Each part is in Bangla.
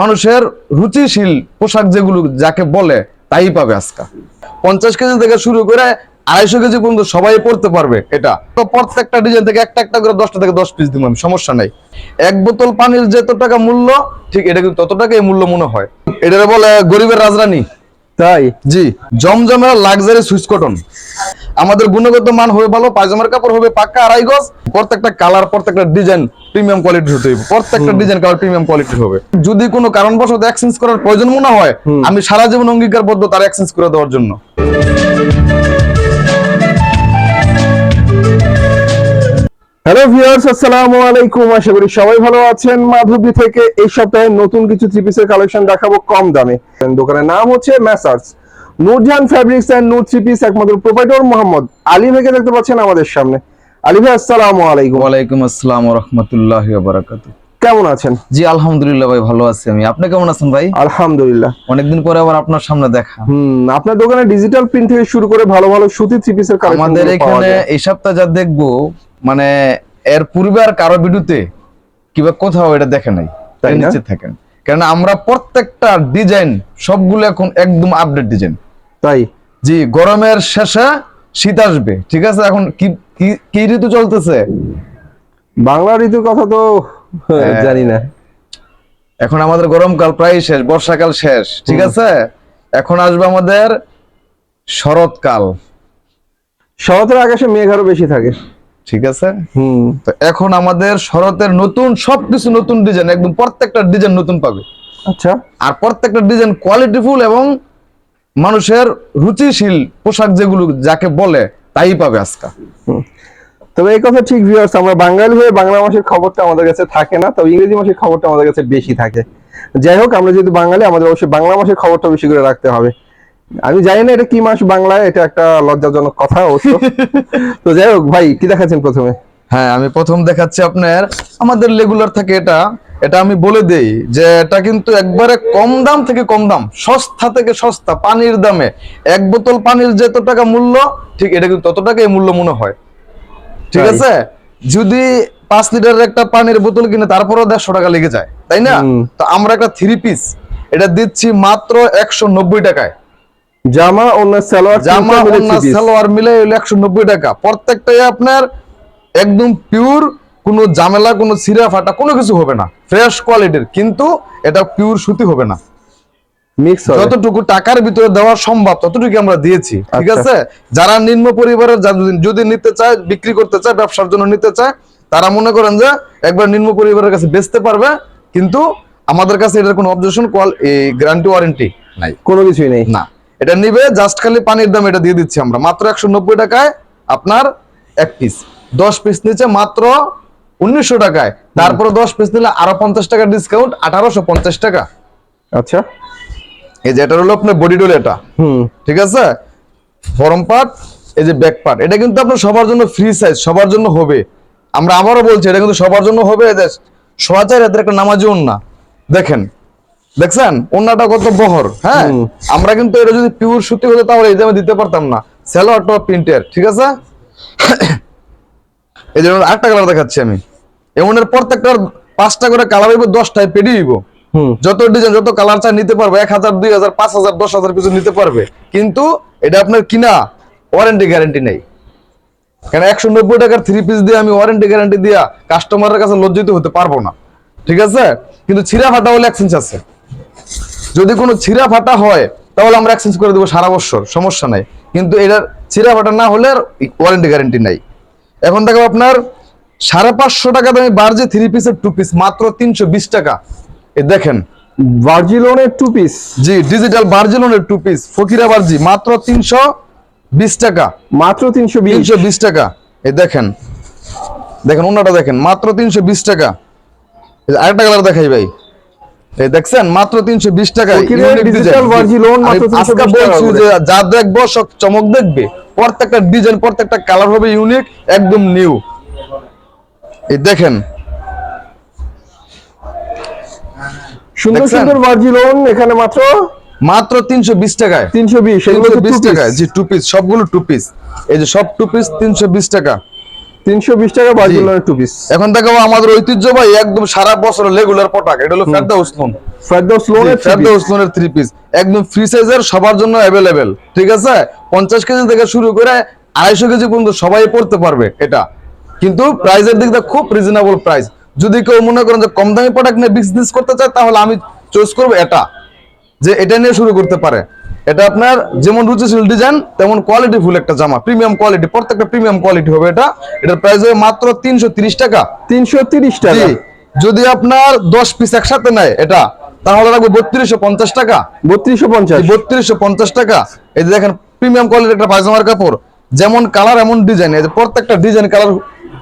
মানুষের রুচিশীল পোশাক যেগুলো যাকে বলে তাই পাবে আজকে। পঞ্চাশ কেজি থেকে শুরু করে আড়াইশো কেজি পর্যন্ত সবাই পড়তে পারবে এটা। তো প্রত্যেকটা ডিজাইন থেকে একটা একটা করে দশটা থেকে দশ পিস দিব আমি সমস্যা নাই। এক বোতল পানির যত টাকা মূল্য ঠিক এটা কিন্তু তত টাকাই মূল্য মনে হয়। এটা বলে গরিবের রাজরানী। তাই? জি। জমজমের লাক্সারি সুইচ কটন। আমাদের গুণগত মান হবে ভালো পায়জামার কাপড় হবে পাক্কা আড়াই গজ। প্রত্যেকটা কালার প্রত্যেকটা ডিজাইন প্রিমিয়াম কোয়ালিটির হতে হবে। প্রত্যেকটা ডিজাইন কালার প্রিমিয়াম কোয়ালিটির হবে। যদি কোনো কারণবশত এক্সচেঞ্জ করার প্রয়োজন মনে হয় আমি সারা জীবন অঙ্গীকারবদ্ধ তার এক্সচেঞ্জ করে দেওয়ার জন্য। হ্যালো ভিউয়ার্স আসসালামু আলাইকুম। আশা করি সবাই ভালো আছেন। মাধবী থেকে এই সপ্তাহে নতুন কিছু থ্রি পিসের কালেকশন দেখাবো কম দামে। দোকানের নাম হচ্ছে messrs Noorjahan fabrics and Noor three piece একমাত্র প্রোপাইটর মোহাম্মদ আলী ভাইকে দেখতে পাচ্ছেন আমাদের সামনে। আলী ভাই আসসালামু আলাইকুম। ওয়ালাইকুম আসসালাম রহমতুল্লাহ বারাকাতু কেমন আছেন? জি আলহামদুলিল্লাহ ভাই ভালো আছি আমি। আপনি কেমন আছেন ভাই? আলহামদুলিল্লাহ। অনেকদিন পরে আবার আপনার সামনে দেখা। হুম আপনার দোকানে ডিজিটাল প্রিন্ট থেকে শুরু করে ভালো ভালো সুতি থ্রি পিসের কালেকশন আমাদের এখানে এই সপ্তাহ যা দেখব মানে এর পূর্বে আর কারও ভিডিওতে কিবা কোথাও এটা দেখে নাই। তাই? নিচে থাকেন কারণ আমরা প্রত্যেকটা ডিজাইন সবগুলো এখন একদম আপডেট ডিজাইন তাই? জি গরমের শেষে শীত আসবে ঠিক আছে? এখন কি কি- ঋতু চলতেছে? বাংলা ঋতুর কথা তো হ্যাঁ। জানি না। এখন আমাদের গরমকাল প্রায় শেষ বর্ষাকাল শেষ ঠিক আছে? এখন আসবে আমাদের শরৎকাল। শরতের আকাশে মেঘ আরও বেশি থাকে। ঠিক আছে? হুম। তো এখন আমাদের শরতের নতুন সবকিছু নতুন ডিজাইন একদম প্রত্যেকটা ডিজাইন নতুন পাবে। আচ্ছা। আর প্রত্যেকটা ডিজাইন কোয়ালিটিফুল এবং মানুষের রুচিশীল পোশাক যেগুলো যাকে বলে তাই পাবে আজকে। তবে এই কথা ঠিক ভিউয়ার্স আমরা বাঙালি হয়ে বাংলা মাসের খবরটা আমাদের কাছে থাকে না তবে ইংরেজি মাসের খবরটা আমাদের কাছে বেশি থাকে। যাই হোক আমরা যেহেতু বাঙালি আমাদের অবশ্যই বাংলা মাসের খবরটা বেশি করে রাখতে হবে। আমি জানি না এটা কি মাস বাংলায় এটা একটা লজ্জাজনক কথা অবশ্য। তো যাই হোক ভাই কি দেখাচ্ছেন প্রথমে? হ্যাঁ আমি প্রথম দেখাচ্ছি আপনার আমাদের রেগুলার থাকে এটা এটা আমি বলে দেই যে এটা কিন্তু একবারে কম দাম থেকে কম দাম সস্তা থেকে সস্তা পানির দামে। এক বোতল পানির যত টাকা মূল্য ঠিক এটা কিন্তু তত টাকাই মূল্য মনে হয়। ঠিক আছে? যদি পাঁচ লিটারের একটা পানির বোতল কিনে তারপরেও দেড়শো টাকা লেগে যায় তাই না? তো আমরা একটা থ্রি পিস এটা দিচ্ছি মাত্র একশো নব্বই টাকায়। জামা অন্য সালোয়ার জামা piece। সালোয়ার মিলে হলো একশো নব্বই টাকা। প্রত্যেকটাই আপনার একদম পিওর কোনো ঝামেলা কোনো ছিঁড়া ফাটা কোনো কিছু হবে না। ফ্রেশ কোয়ালিটির কিন্তু এটা পিওর সুতি হবে না। মিক্স যতটুকু টাকার ভিতরে দেওয়া সম্ভব ততটুকু আমরা দিয়েছি ঠিক আচ্ছা। আছে? যারা নিম্ন পরিবারের যদি- নিতে চায় বিক্রি করতে চায় ব্যবসার জন্য নিতে চায় তারা মনে করেন যে একবার নিম্ন পরিবারের কাছে বেচতে পারবে কিন্তু আমাদের কাছে এটার কোনো অবজেকশন কোয়াল গ্যারান্টি ওয়ারেন্টি নাই। কোনো কিছুই নেই। না। এটা নিবে জাস্ট খালি পানির দাম এটা দিয়ে দিচ্ছি আমরা। মাত্র একশো নব্বই টাকায় আপনার এক পিস দশ পিস নিচে মাত্র উনিশশো টাকায়। তারপরে দশ পিস নিলে আরও পঞ্চাশ টাকা ডিসকাউন্ট আঠারোশো পঞ্চাশ টাকা। আচ্ছা। এই যে এটা হলো আপনার বডি ডোল এটা। হুম। ঠিক আছে? ফরম পার্ট এই যে ব্যাক পার্ট এটা কিন্তু আপনার সবার জন্য ফ্রি সাইজ সবার জন্য হবে। আমরা আবারও বলছি এটা কিন্তু সবার জন্য হবে এদের হাতের একটা নামাজি না দেখেন দেখছেন? ওন্নাটা কত বহর হ্যাঁ? আমরা কিন্তু এটা যদি পিওর সুতি হতো তাহলে এই দামে দিতে পারতাম না। স্যালোয়ার টপ প্রিন্টের ঠিক আছে? এই জন্য আরেকটা কালার দেখাচ্ছি আমি। এমনের প্রত্যেকটার পাঁচটা করে কালার হইব দশটায় পেডি হইব। হুম। যত ডিজাইন যত কালার চাই নিতে পারবে এক হাজার দুই হাজার পাঁচ হাজার দশ হাজার পিছু নিতে পারবে। কিন্তু এটা আপনার কিনা ওয়ারেন্টি গ্যারেন্টি নেই। কেন একশো নব্বই টাকার থ্রি পিস দিয়ে আমি ওয়ারেন্টি গ্যারান্টি দিয়া কাস্টমারের কাছে লজ্জিত হতে পারব না। ঠিক আছে? কিন্তু ছিঁড়া ফাটা হলে এক্সচেঞ্জ আছে। যদি কোনো ছিঁড়া ফাটা হয় তাহলে আমরা এক্সচেঞ্জ করে দেবো সারা বছর সমস্যা নাই। কিন্তু এটার ছিঁড়া ফাটা না হলে ওয়ারেন্টি গ্যারেন্টি নাই। এখন দেখো আপনার সাড়ে পাঁচশো টাকা দামি বার্জে থ্রি পিসের টু পিস মাত্র তিনশো বিশ টাকা। এ দেখেন। ভার্জিলোনের টু পিস জি ডিজিটাল বার্জিলনের টু পিস ফকিরা বার্জি মাত্র তিনশো বিশ টাকা। মাত্র তিনশো তিনশো বিশ টাকা। এই দেখেন। দেখেন অন্যটা দেখেন মাত্র তিনশো বিশ টাকা। আরেকটা কালার দেখাই ভাই। এই দেখছেন মাত্র তিনশো বিশ টাকা ফকিরের unique digital design। Virgil আমি মাত্র 320 আজকে টাকা বলছি যে দেখব সব চমক দেখবে। প্রত্যেকটা ডিজাইন প্রত্যেকটা কালার হবে ইউনিক একদম নিউ দেখেন। সুন্দর? সুন্দর ভার্জিলোন এখানে মাত্র মাত্র তিনশো বিশ টাকায়। তিনশো বিশ তিনশো বিশ piece। জি টু পিস সবগুলো টু পিস এই যে সব টু পিস তিনশো বিশ টাকা। তিনশো বিশ টাকা বার্জিলনের টু পিস এখন দেখাবো আমাদের ঐতিহ্যবাহী একদম সারা বছর রেগুলার পটাক এটা হলো ফেরদাউস নুন ফেরদৌস লোনের ফেরদাউস নুনের থ্রি পিস একদম ফ্রি সাইজের সবার জন্য অ্যাভেলেবেল ঠিক আছে? পঞ্চাশ কেজি থেকে শুরু করে আড়াইশো কেজি পর্যন্ত সবাই পড়তে পারবে এটা। কিন্তু প্রাইসের দিক দিয়ে খুব রিজনেবল প্রাইস যদি কেউ মনে করেন যে কম দামি প্রোডাক্ট নিয়ে বিজনেস করতে চায় তাহলে আমি চয়েস করব এটা যে এটা নিয়ে শুরু করতে পারে। এটা আপনার যেমন রুচিশীল ডিজাইন তেমন কোয়ালিটি ফুল একটা জামা। প্রিমিয়াম কোয়ালিটি প্রত্যেকটা প্রিমিয়াম কোয়ালিটি হবে এটা। এটার প্রাইস হবে মাত্র তিনশো তিরিশ টাকা। তিনশো তিরিশ টাকা। যদি আপনার দশ পিস একসাথে নেয় এটা তাহলে রাখব বত্রিশশো পঞ্চাশ টাকা। বত্রিশশো পঞ্চাশ। বত্রিশশো পঞ্চাশ টাকা। এই যে দেখেন প্রিমিয়াম কোয়ালিটির একটা পায়জামার কাপড় যেমন কালার এমন ডিজাইন এই যে প্রত্যেকটা ডিজাইন কালার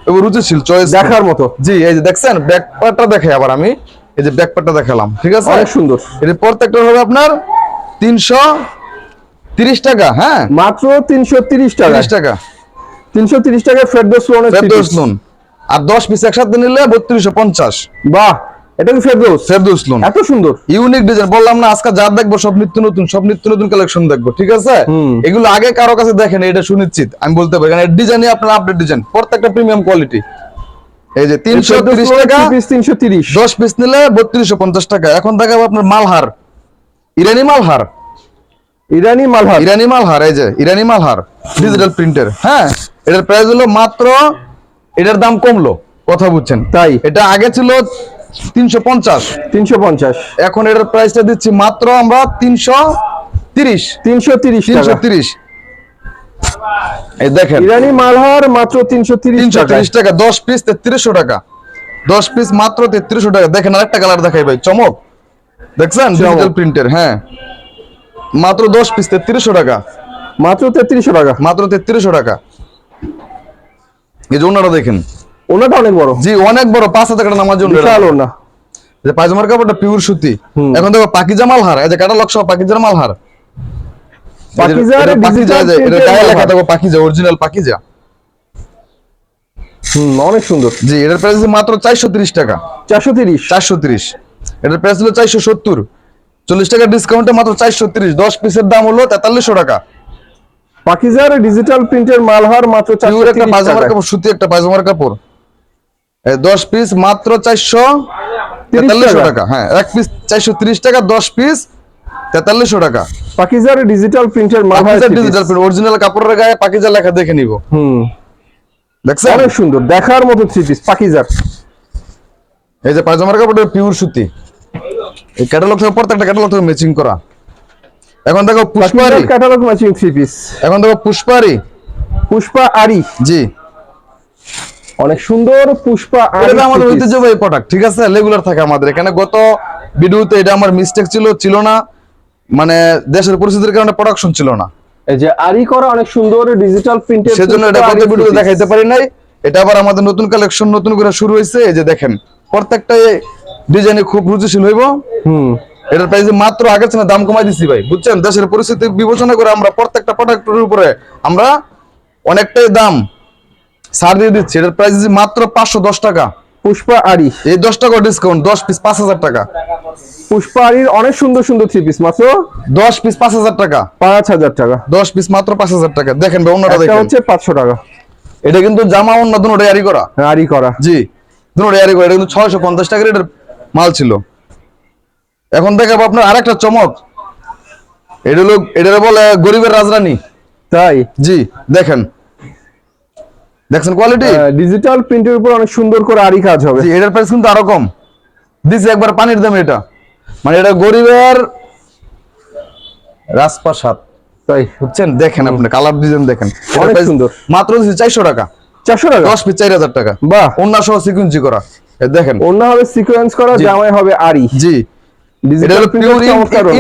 রুচিশীল চয়েস দেখার মতো। জি এই যে দেখছেন ব্যাকপারটা দেখে আবার আমি। এই যে ব্যাকপারটা দেখালাম ঠিক আছে? অনেক সুন্দর। এর প্রত্যেকটা হবে আপনার তিনশো তিরিশ টাকা হ্যাঁ? মাত্র তিনশো তিরিশ টাকা টাকা। তিনশো তিরিশ টাকা ফেরদৌস লোন three লোন। আর দশ পিস একসাথে নিলে বত্রিশশো পঞ্চাশ। বাহ! এটা কি ফেরদৌস? ফেরদৌস নুন এত সুন্দর। ইউনিক ডিজাইন বললাম না আজকে যা দেখব সব নিত্য নতুন সব নিত্য নতুন কালেকশন দেখব ঠিক আছে? এগুলো আগে কারও কাছে দেখেন এটা সুনিশ্চিত আমি বলতে পারি। কারণ ডিজাইনই আপনার আপডেট ডিজাইন প্রত্যেকটা প্রিমিয়াম কোয়ালিটি এই যে তিনশো তিরিশ টাকা তিনশো তিরিশ। দশ পিস নিলে বত্রিশশো পঞ্চাশ টাকা। এখন দেখাবো আপনার মালহার। ইরানি মালহার। ইরানি মালহার। ইরানি মালহার এই যে ইরানি মালহার ডিজিটাল প্রিন্টের হ্যাঁ এটার প্রাইস হলো মাত্র এটার দাম কমলো কথা বুঝছেন। তাই। এটা আগে ছিল তিনশো পঞ্চাশ। তিনশো পঞ্চাশ। এখন এটার প্রাইসটা দিচ্ছি মাত্র আমরা তিনশো তিরিশ। তিনশো তিরিশ তিনশো তিরিশ। এই দেখেন। ইরানি মালহার মাত্র তিনশো তিরিশ টাকা তিরিশ টাকা দশ পিস তেত্রিশশো টাকা। দশ পিস মাত্র তেত্রিশশো টাকা। দেখেন আরেকটা কালার দেখাই ভাই চমক। দেখছেন? ডিজিটাল প্রিন্টের হ্যাঁ। মাত্র দশ পিস তেত্রিশশো টাকা। মাত্র তেত্রিশশো টাকা। মাত্র তেত্রিশশো টাকা। এই যে ওনারা দেখেন। ওনাটা অনেক বড়। জি অনেক বড় পাঁচ হাজার টাকা নামার জন্য। বিশাল ওনা। যে পায়জামার কাপড়টা পিওর সুতি। এখন দেখো পাকিজা মালহার এই যে কাটালক সহ পাকিজার পাকিজার এটা পাকিজা যে এটা গায়ে লেখা। দেখো পাকিজা অরিজিনাল পাকিজা। হুম অনেক সুন্দর। জি এটার প্রাইস মাত্র চারশো তিরিশ টাকা। চারশো তিরিশ। চারশো তিরিশ। এটার প্রাইস হলো চারশো সত্তর। চল্লিশ টাকা ডিসকাউন্টে মাত্র চারশো তিরিশ। দশ পিসের দাম হলো তেতাল্লিশশো টাকা। পাকিজার ডিজিটাল প্রিন্টের মালহার মাত্র চারশো পিওর একটা তিরিশ কাপড় সুতি একটা পায়জামার কাপড়। দশ পিস মাত্র চারশো তেতাল্লিশশো টাকা। হ্যাঁ এক পিস চারশো তিরিশ টাকা দশ পিস তেতাল্লিশশো টাকা। পাকিজার ডিজিটাল প্রিন্টের piece। ডিজিটাল অরিজিনাল কাপড়ের গায়ে পাকিজা লেখা দেখে নিব। হুম। দেখছেন? অনেক সুন্দর দেখার মতো থ্রি পিস পাকিজার। এই যে পায়জামার কাপড়টা পিওর সুতি। এই ক্যাটালগ থেকে প্রত্যেকটা ক্যাটালগ থেকে ম্যাচিং করা। এখন দেখো পুষ্পারি ক্যাটালগ ম্যাচিং থ্রি পিস এখন দেখো পুষ্পারি পুষ্পা আরি। জি। অনেক সুন্দর পুষ্পা এটা আমাদের। ঐতিহ্যবাহী প্রোডাক্ট ঠিক আছে? রেগুলার থাকে আমাদের এখানে। গত ভিডিওতে এটা আমার মিস্টেক ছিল ছিল না। মানে দেশের পরিস্থিতির কারণে প্রোডাকশন ছিল না। এই যে আরি করা অনেক সুন্দর ডিজিটাল প্রিন্টের সেজন্য এটা গত ভিডিওতে দেখাইতে পারি নাই। এটা আবার আমাদের নতুন কালেকশন নতুন করে শুরু হয়েছে। এই যে দেখেন প্রত্যেকটা ডিজাইনে খুব রুচিশীল হইব। হুম। এটার প্রাইস মাত্র আগের চেয়ে দাম কমাই দিছি ভাই বুঝছেন? দেশের পরিস্থিতি বিবেচনা করে আমরা প্রত্যেকটা প্রোডাক্টের উপরে আমরা অনেকটাই দাম ছাড় দিয়ে দিচ্ছি। এটার প্রাইস মাত্র পাঁচশো দশ টাকা। পুষ্পা আরি। এই দশ টাকা ডিসকাউন্ট দশ পিস পাঁচ হাজার টাকা। পুষ্পা আরির অনেক সুন্দর সুন্দর থ্রি পিস মাত্র দশ পিস পাঁচ হাজার টাকা। পাঁচ হাজার টাকা। দশ পিস মাত্র পাঁচ হাজার টাকা। দেখেন ভাই অন্যটা দেখেন। হচ্ছে পাঁচশো টাকা। এটা কিন্তু জামা অন্য দুটো ইয়ারি করা। আরি করা। জি দুটো ইয়ারি করা। এটা কিন্তু ছয়শো পঞ্চাশ টাকার এটার মাল ছিল। এখন দেখাবো আপনার আরেকটা চমক। এটা হলো এটা বলে গরিবের রাজরানী তাই? জি দেখেন। দেখছেন কোয়ালিটি ডিজিটাল প্রিন্টের উপর অনেক সুন্দর করে আরি কাজ হবে। এটার প্রাইস কিন্তু আরও কম। দিছে একবার পানির দাম এটা। মানে এটা গরিবের রাজপ্রাসাদ তাই? বুঝছেন? দেখেন আপনি কালার ডিজাইন দেখেন। অনেক সুন্দর। মাত্র দিচ্ছে চারশো টাকা। চারশো টাকা? দশ পিস চার হাজার টাকা। বাহ। অন্য সহ সিকুয়েন্সি করা। দেখেন। অন্য হবে সিকোয়েন্স করা জামাই হবে আরি জি।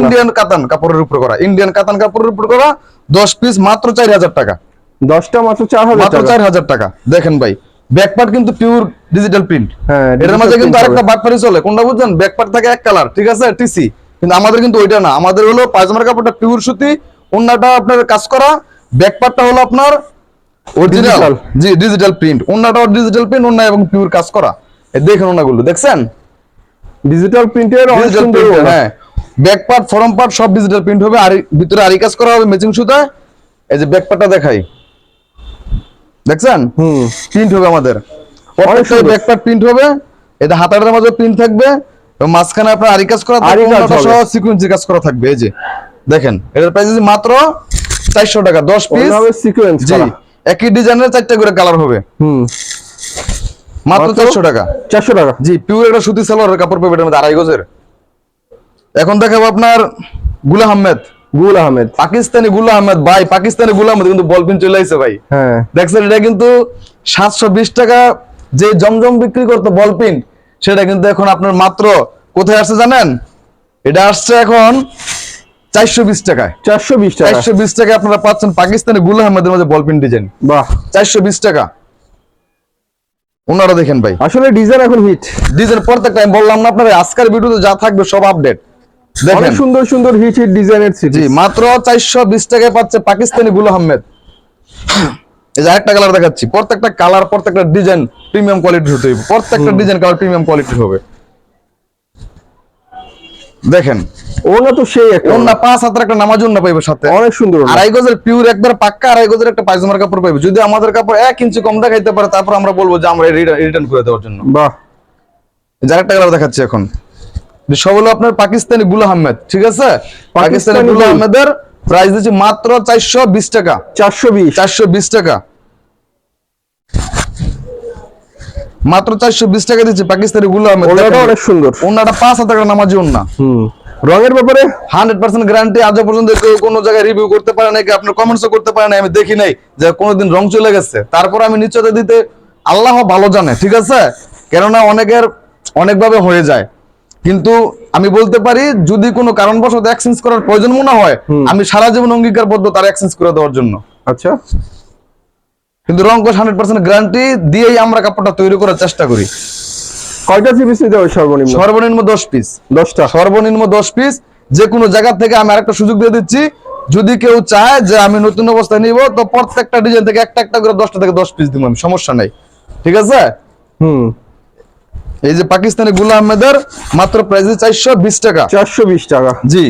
ইন্ডিয়ান কাতান কাপড়ের উপর করা। ইন্ডিয়ান কাতান কাপড়ের উপর করা দশ পিস মাত্র চার হাজার টাকা। দশটা মাত্র চার হাজার মাত্র চার হাজার টাকা। দেখেন ভাই ব্যাকপার্ট কিন্তু পিওর ডিজিটাল প্রিন্ট হ্যাঁ, এটার মাঝে কিন্তু আরেকটা। বাটপারি চলে। কোনটা বুঝছেন? ব্যাকপার্ট থাকে এক কালার ঠিক আছে? টিসি কিন্তু আমাদের কিন্তু ওইটা না। আমাদের হলো পায়জামার কাপড়টা পিওর সুতি অন্যটা আপনার কাজ করা ব্যাকপার্টটা হলো আপনার অরিজিনাল। জি ডিজিটাল প্রিন্ট অন্যটাও ডিজিটাল প্রিন্ট অন্য এবং পিওর কাজ করা। এই দেখেন ওনাগুলো দেখছেন? ডিজিটাল প্রিন্টের অনেক সুন্দর প্রিন্ট হ্যাঁ। ব্যাক পার্ট ফরম পার্ট সব ডিজিটাল প্রিন্ট হবে। আর ভিতরে আরি কাজ করা হবে ম্যাচিং সুতা। এই যে ব্যাক পার্টটা দেখাই। দেখছেন? হুম। প্রিন্ট হবে আমাদের। সুন্দর। ব্যাকপার্ট প্রিন্ট হবে এটা হাতাটার মাঝে প্রিন্ট থাকবে এবং মাঝখানে আপনার আরি কাজ করা আরি কাজ সহ সিকুয়েন্সি কাজ করা থাকবে এই যে। দেখেন এটার প্রাইস মাত্র চারশো টাকা দশ পিস অন্যভাবে সিকোয়েন্স জি একই ডিজাইনের চারটা করে কালার হবে। হুম। মাত্র? চারশো টাকা। চারশো টাকা। জি পিওর একটা সুতি সালোয়ারের কাপড় পাবে মধ্যে আড়াই গজের। এখন দেখাবো আপনারগুলা আহমেদ। গুল আহমেদ। পাকিস্তানি গুলা আহমেদ ভাই পাকিস্তানি গুলা আহমেদ কিন্তু বল পিন চলে আসছে ভাই। হ্যাঁ। দেখছেন এটা কিন্তু সাতশো বিশ টাকা যে জমজম বিক্রি করতো বল পিন সেটা কিন্তু এখন আপনার মাত্র কোথায় আসছে জানেন? এটা আসছে এখন চারশো বিশ টাকায়। চারশো বিশ টাকা। চারশো বিশ টাকায় আপনারা পাচ্ছেন পাকিস্তানি গুলা আহমেদের মধ্যে বল পিন ডিজাইন। বাহ। চারশো বিশ টাকা। ওনারা দেখেন ভাই। আসলে ডিজাইন এখন হিট। ডিজাইন প্রত্যেকটা আমি বললাম না আপনার আজকের ভিডিওতে যা থাকবে সব আপডেট। দেখেন। সুন্দর সুন্দর হিট হিট ডিজাইনের জি সিটি মাত্র চারশো বিশ টাকায় পাচ্ছে পাকিস্তানি গুলো আহমেদ। এই যে আরেকটা কালার দেখাচ্ছি। প্রত্যেকটা কালার প্রত্যেকটা ডিজাইন প্রিমিয়াম কোয়ালিটির হতে হবে। প্রত্যেকটা ডিজাইন কালার প্রিমিয়াম কোয়ালিটির হবে। দেখেন। ওনা তো সেই একটা। অন্য পাঁচ হাতের একটা নামাজ অন্য পাইবে সাথে। অনেক সুন্দর। আড়াই গজের পিওর একবার পাক্কা আড়াই গজের একটা পায়জামার কাপড় পাইবে। যদি আমাদের কাপড় এক ইঞ্চি কম দেখাইতে পারে তারপর আমরা বলব যে আমরা রিটার্ন করে দেওয়ার জন্য। বাহ। যার একটা কালার দেখাচ্ছি এখন। সব হলো আপনার পাকিস্তানি গুল আহমেদ ঠিক আছে? পাকিস্তানি গুল। আহমেদের প্রাইস দিচ্ছি মাত্র চারশো বিশ টাকা। চারশো বিশ। চারশো বিশ টাকা। মাত্র চারশো বিশ টাকা দিচ্ছি পাকিস্তানি গুল অনেক সুন্দর। ওনাটা পাঁচ হাজার টাকা নামাজি ওনা রঙের ব্যাপারে? হান্ড্রেড পার্সেন্ট গ্যারান্টি আজও পর্যন্ত কেউ কোনো জায়গায় রিভিউ করতে পারে নাই কি আপনার কমেন্টসও করতে পারে নাই আমি দেখি নাই যে কোনোদিন রং চলে গেছে। তারপর আমি নিশ্চয়তা দিতে আল্লাহ ভালো জানে ঠিক আছে? কেননা অনেকের অনেকভাবে হয়ে যায়। কিন্তু আমি বলতে পারি যদি কোনো কারণবশত এক্সচেঞ্জ করার প্রয়োজন মনে হয় আমি সারা জীবন অঙ্গীকারবদ্ধ তার এক্সচেঞ্জ করে দেওয়ার জন্য। আচ্ছা। কিন্তু রং কোষ হান্ড্রেড পার্সেন্ট গ্যারান্টি দিয়েই আমরা কাপড়টা তৈরি করার চেষ্টা করি। কয়টা পিস নিতে হবে সর্বনিম্ন? সর্বনিম্ন দশ পিস দশটা? সর্বনিম্ন দশ পিস যে কোনো জায়গা থেকে আমি আরেকটা সুযোগ দিয়ে দিচ্ছি। যদি কেউ চায় যে আমি নতুন অবস্থায় নিব তো প্রত্যেকটা ডিজাইন থেকে একটা একটা করে দশটা থেকে দশ পিস দিব আমি সমস্যা নাই। ঠিক আছে? হুম। এই যে পাকিস্তানি গুলা আহমেদের মাত্র প্রাইস চারশো বিশ টাকা। চারশো বিশ টাকা। জি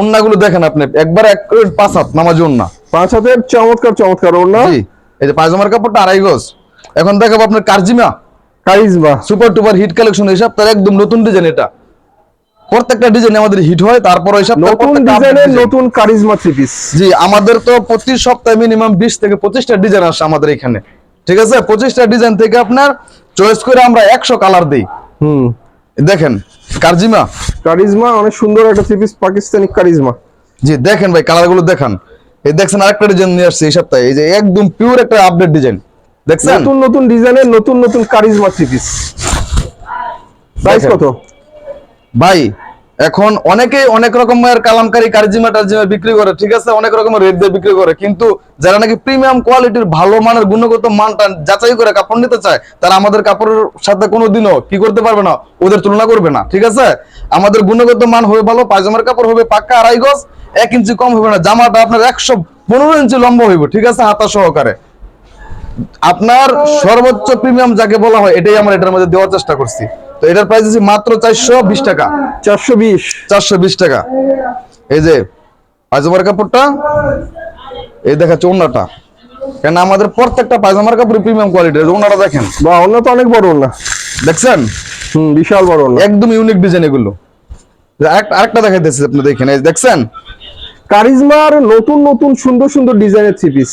অন্যগুলো দেখেন আপনি একবার এক পাঁচ হাত নামাজি অন্য পাঁচ হাতের চমৎকার চমৎকার ওড়না জি এই যে পায়জামার কাপড়টা আড়াই গজ। এখন দেখাবো আপনার কারজিমা। Charisma. Super duper hit collection হিসাব তার একদম নতুন ডিজাইন এটা। প্রত্যেকটা ডিজাইন আমাদের হিট হয় তারপর হিসাব নতুন ডিজাইনের নতুন কারিজমা থ্রি পিস জি আমাদের তো প্রতি সপ্তাহে মিনিমাম বিশ থেকে পঁচিশটা ডিজাইন আসে আমাদের এখানে। ঠিক আছে? পঁচিশটা ডিজাইন থেকে আপনার চয়েস করে আমরা একশো কালার দিই। হুম। দেখেন কারজিমা। কারিজমা অনেক সুন্দর একটা থ্রি পিস পাকিস্তানি কারিজমা। জি দেখেন ভাই কালারগুলো দেখান। এই দেখছেন আরেকটা ডিজাইন নিয়ে আসছে এই সপ্তাহে। এই যে একদম পিওর একটা আপডেট ডিজাইন দেখছেন? নতুন নতুন ডিজাইনের নতুন নতুন কারিজমা থ্রি পিস প্রাইস কত? ভাই এখন অনেকেই অনেক রকমের কালামকারী কারজিমা টারজিমা বিক্রি করে, ঠিক আছে? অনেক রকমের রেট দিয়ে বিক্রি করে। কিন্তু যারা নাকি প্রিমিয়াম কোয়ালিটির ভালো মানের গুণগত মানটা যাচাই করে কাপড় নিতে চায়, তারা আমাদের কাপড়ের সাথে কোনোদিনও কি করতে পারবে না? ওদের তুলনা করবে না, ঠিক আছে? আমাদের গুণগত মান হবে ভালো, পায়জামার কাপড় হবে পাক্কা আড়াই গজ, এক ইঞ্চি কম হবে না। জামাটা আপনার একশো পনেরো ইঞ্চি লম্বা হইব, ঠিক আছে? হাতা সহকারে। আপনার সর্বোচ্চ প্রিমিয়াম যাকে বলা হয় এটাই আমরা এটার মধ্যে দেওয়ার চেষ্টা করছি। তো এটার প্রাইস দিচ্ছি মাত্র চারশো বিশ টাকা। চারশো বিশ। চারশো বিশ টাকা। এই যে পায়জামার কাপড়টা এই দেখাচ্ছে ওনাটা কেন আমাদের প্রত্যেকটা পায়জামার কাপড় প্রিমিয়াম কোয়ালিটির ওনাটা দেখেন। বা অন্য তো অনেক বড় ওড়না। দেখছেন? হুম বিশাল বড় ওড়না। একদম ইউনিক ডিজাইন এগুলো। আরেকটা দেখাইতেছি আপনি দেখেন এই দেখছেন? কারিজমার নতুন নতুন সুন্দর সুন্দর ডিজাইনের থ্রি পিস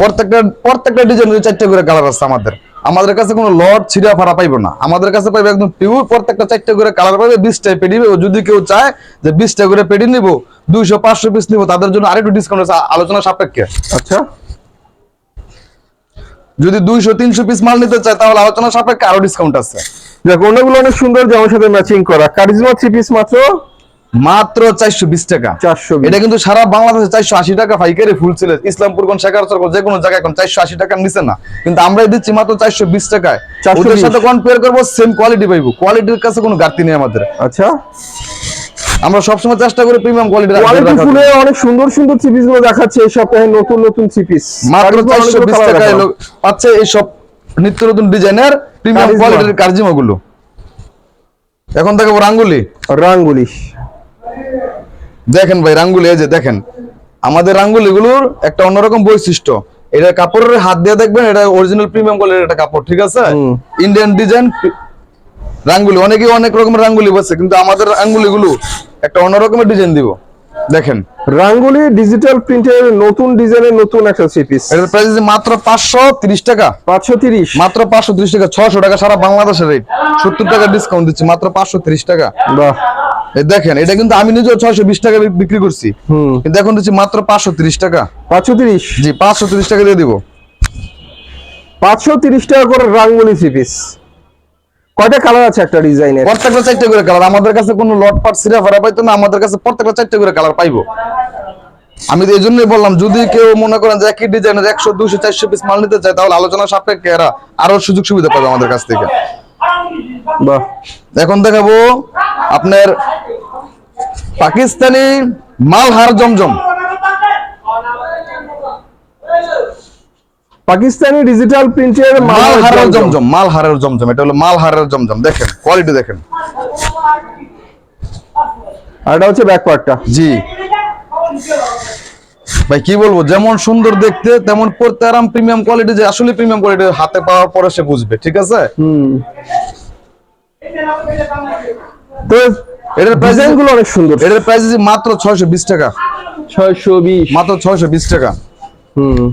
প্রত্যেকটা প্রত্যেকটা ডিজাইনের চারটে করে কালার আছে আমাদের। আমাদের কাছে কোনো লট ছিঁড়া ফাড়া পাইবো না। আমাদের কাছে পাইবে একদম পিওর প্রত্যেকটা চারটে করে কালার পাইবে বিশটা পেডি নিবে। যদি কেউ চায় যে বিশটা করে পেডি নিবো দুইশো পাঁচশো পিস নিবো তাদের জন্য আরেকটু ডিসকাউন্ট আছে। আলোচনা সাপেক্ষে। আচ্ছা। যদি দুইশো তিনশো পিস মাল নিতে চায় তাহলে আলোচনা সাপেক্ষে আরও ডিসকাউন্ট আছে। দেখ ওড়নাগুলো অনেক সুন্দর জামার সাথে ম্যাচিং করা। কারিজমা থ্রি পিস মাত্র মাত্র চারশো বিশ টাকা। চারশো এটা কিন্তু সারা বাংলাদেশে চারশো আশি টাকা পাইকারি ফুল ছিল ইসলামপুর কোন শেখার সরকার যে কোনো জায়গায় এখন চারশো আশি টাকার নিচে না। কিন্তু আমরাই দিচ্ছি মাত্র চারশো বিশ টাকায়। 420 ওদের সাথে কম্পেয়ার করব সেম কোয়ালিটি পাইবো। কোয়ালিটির কাছে কোনো ঘাটতি নেই আমাদের। আচ্ছা। আমরা সবসময় চেষ্টা করি প্রিমিয়াম কোয়ালিটি কোয়ালিটি ফুলে অনেক সুন্দর সুন্দর থ্রি পিসগুলো দেখাচ্ছে এই সপ্তাহে নতুন নতুন থ্রি পিস মাত্র চারশো বিশ টাকায় পাচ্ছে এই সব নিত্য নতুন ডিজাইনের প্রিমিয়াম কোয়ালিটির কার্জিমা গুলো। এখন দেখাবো রাঙ্গুলি রাঙ্গুলি দেখেন ভাই রাঙ্গুলি এই যে দেখেন। আমাদের রাঙ্গুলিগুলোর একটা অন্যরকম বৈশিষ্ট্য। এটা কাপড়ের হাত দিয়ে দেখবেন এটা অরিজিনাল প্রিমিয়াম কোয়ালিটির একটা কাপড় ঠিক আছে? ইন্ডিয়ান ডিজাইন রাঙ্গুলি অনেকে অনেক রকমের রাঙ্গুলি বসে কিন্তু আমাদের রাঙ্গুলি গুলো একটা অন্যরকমের ডিজাইন দিব। দেখেন। রাঙ্গুলি ডিজিটাল প্রিন্টের নতুন ডিজাইনের নতুন একটা থ্রি পিস এটার প্রাইস মাত্র পাঁচশো তিরিশ টাকা। পাঁচশো তিরিশ। মাত্র পাঁচশো তিরিশ টাকা ছশো টাকা সারা বাংলাদেশের রেট সত্তর টাকা ডিসকাউন্ট দিচ্ছি মাত্র পাঁচশো তিরিশ টাকা। বাহ। এই দেখেন এটা কিন্তু আমি নিজেও ছয়শো বিশ টাকা বিক্রি করছি। হুম। কিন্তু এখন দিচ্ছি মাত্র পাঁচশো তিরিশ টাকা। পাঁচশো তিরিশ। জি পাঁচশো তিরিশ টাকা দিয়ে দিব। পাঁচশো তিরিশ টাকা করে রাঙ্গুলি থ্রি পিস কয়টা কালার আছে একটা ডিজাইনের প্রত্যেকটা চারটে করে কালার আমাদের কাছে কোনো লট পাট সিরা ফারা পাইতো না আমাদের কাছে প্রত্যেকটা চারটে করে কালার পাইবো। আমি তো এই জন্যই বললাম যদি কেউ মনে করেন যে একই ডিজাইনের একশো দুশো চারশো পিস মাল নিতে চায় তাহলে আলোচনা সাপেক্ষে এরা আরও সুযোগ সুবিধা পাবে আমাদের কাছ থেকে। বাহ। এখন দেখাবো আপনার পাকিস্তানি মালহার জমজম। পাকিস্তানি ডিজিটাল প্রিন্টের মালহারের জমজম মালহারের জমজম এটা হলো মালহারের জমজম দেখেন কোয়ালিটি দেখেন। আর এটা হচ্ছে ব্যাক পার্টটা জি। ভাই কি বলব যেমন সুন্দর দেখতে তেমন পড়তে আরাম প্রিমিয়াম কোয়ালিটি যে আসলে প্রিমিয়াম কোয়ালিটি হাতে পাওয়ার পরে সে বুঝবে ঠিক আছে? হুম। তো এটার প্রাইসগুলো অনেক সুন্দর। এটার প্রাইস মাত্র ছয়শো বিশ টাকা। ছয়শো বিশ। মাত্র ছয়শো বিশ টাকা। হুম।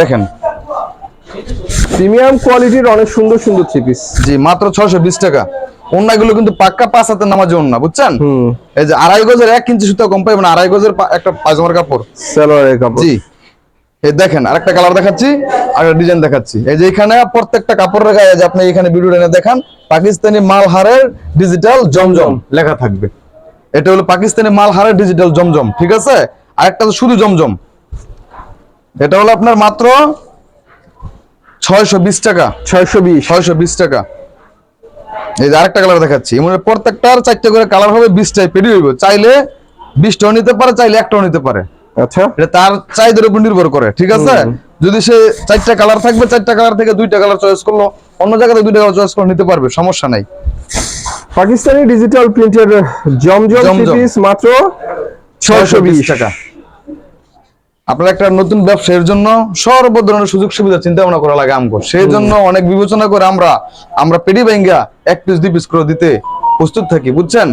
দেখেন প্রিমিয়াম কোয়ালিটির অনেক সুন্দর সুন্দর থ্রি পিস জি মাত্র ছয়শো বিশ টাকা। অন্যগুলো কিন্তু পাক্কা পাঁচ হাতে নামাজ অন্য বুঝছেন? এই যে আড়াই গজের এক ইঞ্চি সুতা কম পাইবেন আড়াই গজের একটা পায়জামার কাপড়। সালোয়ারের কাপড়। জি। এই দেখেন আরেকটা কালার দেখাচ্ছি আর ডিজাইন দেখাচ্ছি। এই যে এখানে প্রত্যেকটা কাপড় রেখা যে আপনি এখানে ভিডিও এনে দেখান পাকিস্তানি মালহারের ডিজিটাল জমজম লেখা থাকবে। এটা হলো পাকিস্তানি মালহারের ডিজিটাল জমজম ঠিক আছে? আরেকটা শুধু জমজম। এটা হলো আপনার মাত্র ছয়শো বিশ টাকা। ছয়শো বিশ। ছয়শো বিশ টাকা। এই যে আরেকটা কালার দেখাচ্ছি। মানে প্রত্যেকটার চারটে করে কালার হবে বিশ টাইপ হইব। চাইলে বিশটাও নিতে পারে চাইলে একটাও নিতে পারে। আচ্ছা। এটা তার চাহিদার উপর নির্ভর করে ঠিক আছে? যদি সে চারটা কালার থাকবে চারটা কালার থেকে দুইটা কালার চয়েস করল অন্য জায়গাতে দুইটা কালার চয়েস করে নিতে পারবে সমস্যা নাই। পাকিস্তানি ডিজিটাল প্রিন্টের জমজম। পিস মাত্র ছয়শো বিশ। টাকা। আপনার একটা নতুন ব্যবসায়ের জন্য সর্ব ধরনের সুযোগ সুবিধা চিন্তা ভাবনা করা লাগে আমগো। সেই জন্য অনেক বিবেচনা করে আমরা আমরা পেডি ব্যাঙ্গা এক পিস দুই পিস করে দিতে প্রস্তুত থাকি বুঝছেন?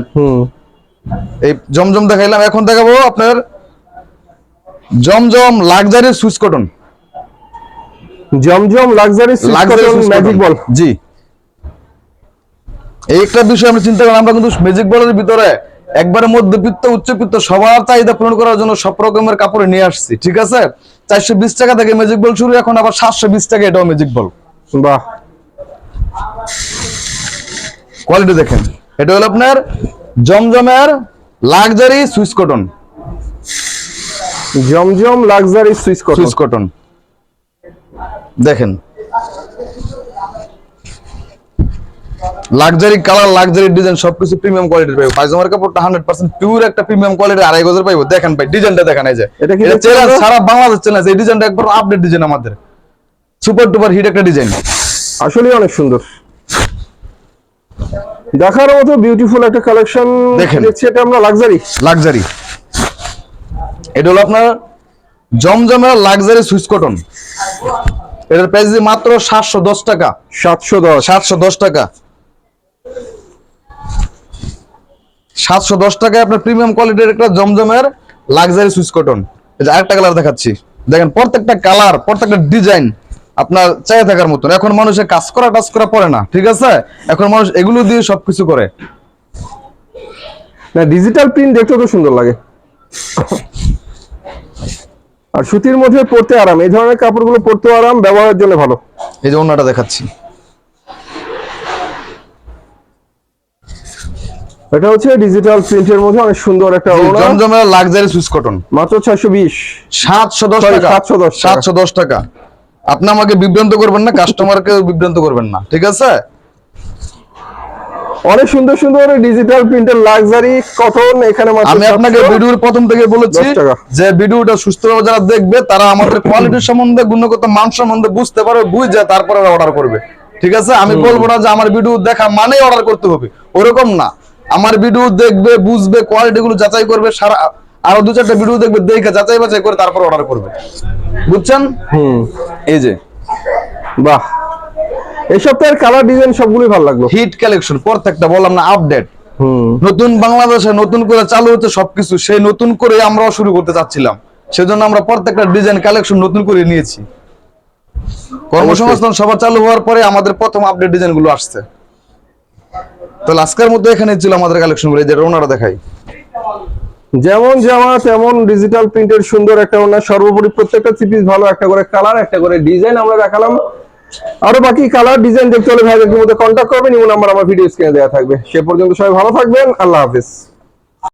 এই জমজম দেখাইলাম এখন দেখাবো আপনার Zamzam luxury Swiss cotton Zamzam luxury magic ball জি। এই একটা বিষয় আমরা চিন্তা করলাম আমরা কিন্তু ম্যাজিক বলের ভিতরে একবারে মধ্যবিত্ত উচ্চবিত্ত সবার চাহিদা পূরণ করার জন্য সব রকমের কাপড় নিয়ে আসছি ঠিক আছে? চারশো বিশ টাকা থেকে ম্যাজিক বল শুরু এখন আবার সাতশো বিশ টাকা এটাও ম্যাজিক বল বাহ। কোয়ালিটি দেখেন। এটা হলো আপনার জমজমের luxury Swiss cotton Zamzam luxury Swiss cotton Swiss cotton দেখেন। লাক্সারি কালার লাক্সারি ডিজাইন সবকিছু প্রিমিয়াম কোয়ালিটির পাইবো। পায়জামার কাপড়টা হান্ড্রেড পার্সেন্ট পিওর একটা প্রিমিয়াম কোয়ালিটি আড়াই গজের পাইবো। দেখেন ভাই ডিজাইনটা দেখেন এই যে? সারা বাংলাদেশ চ্যালেঞ্জ এই ডিজাইনটা একবার আপডেট ডিজাইন আমাদের। সুপার ডুপার হিট একটা ডিজাইন আসলে অনেক সুন্দর। দেখার মতো বিউটিফুল একটা কালেকশন দেখেন। দেখছি এটা আমরা লাক্সারি লাক্সারি এটা হলো আপনার জমজমের লাক্সারি সুইচ কটন। এটার প্রাইস মাত্র সাতশো দশ টাকা। সাতশো দশ। সাতশো দশ টাকা। সাতশো দশ টাকায় আপনার প্রিমিয়াম কোয়ালিটির একটা জমজমের লাক্সারি সুইচ কটন এই যে আরেকটা কালার দেখাচ্ছি। দেখেন প্রত্যেকটা কালার প্রত্যেকটা ডিজাইন আপনার চাই থাকার মতন। এখন মানুষে কাজ করা টাচ করা পড়ে না ঠিক আছে? এখন মানুষ এগুলো দিয়ে সবকিছু করে। না ডিজিটাল প্রিন্ট দেখতে তো সুন্দর লাগে। আর সুতির মধ্যে পরতে আরাম। এই ধরনের কাপড়গুলো পরতে আরাম ব্যবহারের জন্য ভালো। এই যে অন্যটা দেখাচ্ছি। এটা হচ্ছে ডিজিটাল প্রিন্টের মধ্যে অনেক সুন্দর একটা ওড়না। জমজমের লাক্সারি সুইচ কটন মাত্র ছয়শো বিশ। সাতশো দশ Sorry, টাকা। 710 টাকা। সাতশো দশ টাকা। আপনি আমাকে বিভ্রান্ত করবেন না কাস্টমারকে বিভ্রান্ত করবেন না। ঠিক আছে? অনেক সুন্দর সুন্দর ডিজিটাল প্রিন্টের লাক্সারি কটন এখানে মাত্র আমি আপনাকে ভিডিওর প্রথম থেকে বলেছি যে ভিডিওটা সুস্থভাবে যারা দেখবে তারা আমাদের কোয়ালিটির সম্বন্ধে গুণগত মান সম্বন্ধে বুঝতে পারবে বুঝে তারপরে অর্ডার করবে। ঠিক আছে? আমি বলব না যে আমার ভিডিও দেখা মানেই অর্ডার করতে হবে। ওরকম না। আমার ভিডিও দেখবে বুঝবে কোয়ালিটি গুলো যাচাই করবে সারা আরও দু চারটা ভিডিও দেখবে দেখে যাচাই বাছাই করে তারপর অর্ডার করবে। বুঝছেন? হুম। এই যে। বাহ। এই সপ্তাহের কালার ডিজাইন সবগুলোই ভালো লাগল। হিট কালেকশন প্রত্যেকটা বললাম না আপডেট হুম। নতুন বাংলাদেশে নতুন করে চালু হচ্ছে সবকিছু সেই নতুন করে আমরাও শুরু করতে চাচ্ছিলাম। সেজন্য আমরা প্রত্যেকটা ডিজাইন কালেকশন নতুন করে নিয়েছি। কর্মসংস্থান সবার চালু হওয়ার পরে আমাদের প্রথম আপডেট ডিজাইনগুলো আসছে। তাহলে আজকের মধ্যে এখানে ছিল আমাদের কালেকশন বলে যেটা ওনারা দেখাই। যেমন জামা, তেমন ডিজিটাল প্রিন্টের সুন্দর একটা ওনার সর্বোপরি প্রত্যেকটা সিপিস ভালো, একটা করে কালার একটা করে ডিজাইন আমরা দেখালাম। আরও বাকি কালার ডিজাইন দেখতে হলে ভাইদের মধ্যে কন্ট্যাক্ট করবেন এবং নাম্বার আমার ভিডিও স্ক্রিনে দেওয়া থাকবে। সে পর্যন্ত সবাই ভালো থাকবেন, আল্লাহ হাফিজ।